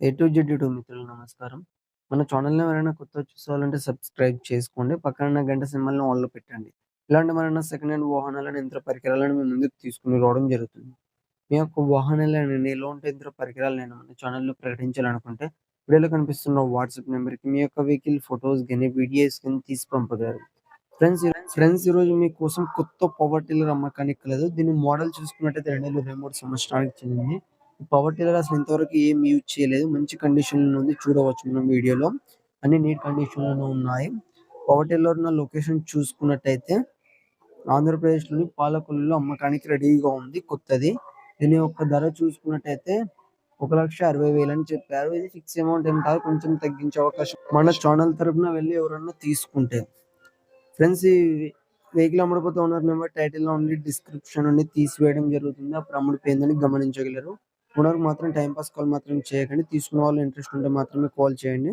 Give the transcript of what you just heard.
A to Z YouTube మిత్రులు నమస్కారం. మన ఛానల్‌ని ఎవరైనా కొత్త చూసుకోవాలంటే సబ్స్క్రైబ్ చేసుకోండి. పక్కన గంట సింబల్‌ని ఆల్‌లో పెట్టండి. ఇలాంటి మన సెకండ్ హ్యాండ్ వాహనాలను, యంత్ర పరికరాలను మీ ముందుకు తీసుకొని రావడం జరుగుతుంది. మీ యొక్క వాహనాలను ఎలాంటి యంత్ర నేను మన ఛానల్‌లో ప్రకటించాలనుకుంటే వీడియోలో కనిపిస్తున్న వాట్సాప్ నెంబర్కి మీ యొక్క వెహికల్ ఫోటోస్ గాని, వీడియోస్ గాని తీసి పంపగలరు. ఫ్రెండ్స్ ఫ్రెండ్స్ ఈరోజు మీకోసం కొత్త పవర్ టిల్లర్ అమ్మకానికి కలదు. దీని మోడల్ చూసుకున్నట్టయితే 2023 సంవత్సరానికి చెందింది. పవర్ టిల్లర్ అసలు ఇంతవరకు ఏం యూజ్ చేయలేదు. మంచి కండిషన్‌లో ఉంది. చూడవచ్చు మనం వీడియోలో. అన్ని నీట్ కండిషన్‌లోనే ఉన్నాయి. పవర్ టిల్లర్ ఉన్న లొకేషన్ చూసుకున్నట్టయితే ఆంధ్రప్రదేశ్‌లోని పాలకొల్లులో అమ్మకానికి రెడీగా ఉంది కొత్తది. దీని యొక్క ధర చూసుకున్నట్టయితే 1,60,000 అని చెప్పారు. ఇది ఫిక్స్ అమౌంట్ ఏం కాదు. కొంచెం తగ్గించే అవకాశం మన ఛానల్ తరపున వెళ్ళి ఎవరన్నా తీసుకుంటే. ఫ్రెండ్స్ ఈ వెహికల్ అమ్ముడుపోతూ ఓనర్ నెంబర్ టైటిల్‌లో ఉండి డిస్క్రిప్షన్ నుండి తీసివేయడం జరుగుతుంది. అప్పుడు అమ్ముడిపోయిందని గమనించగలరు. ఓనర్‌కి మాత్రం టైంపాస్ పాస్ కాల్ మాత్రం చేయకండి. తీసుకున్న వాళ్ళు ఇంట్రెస్ట్ ఉంటే మాత్రమే కాల్ చేయండి.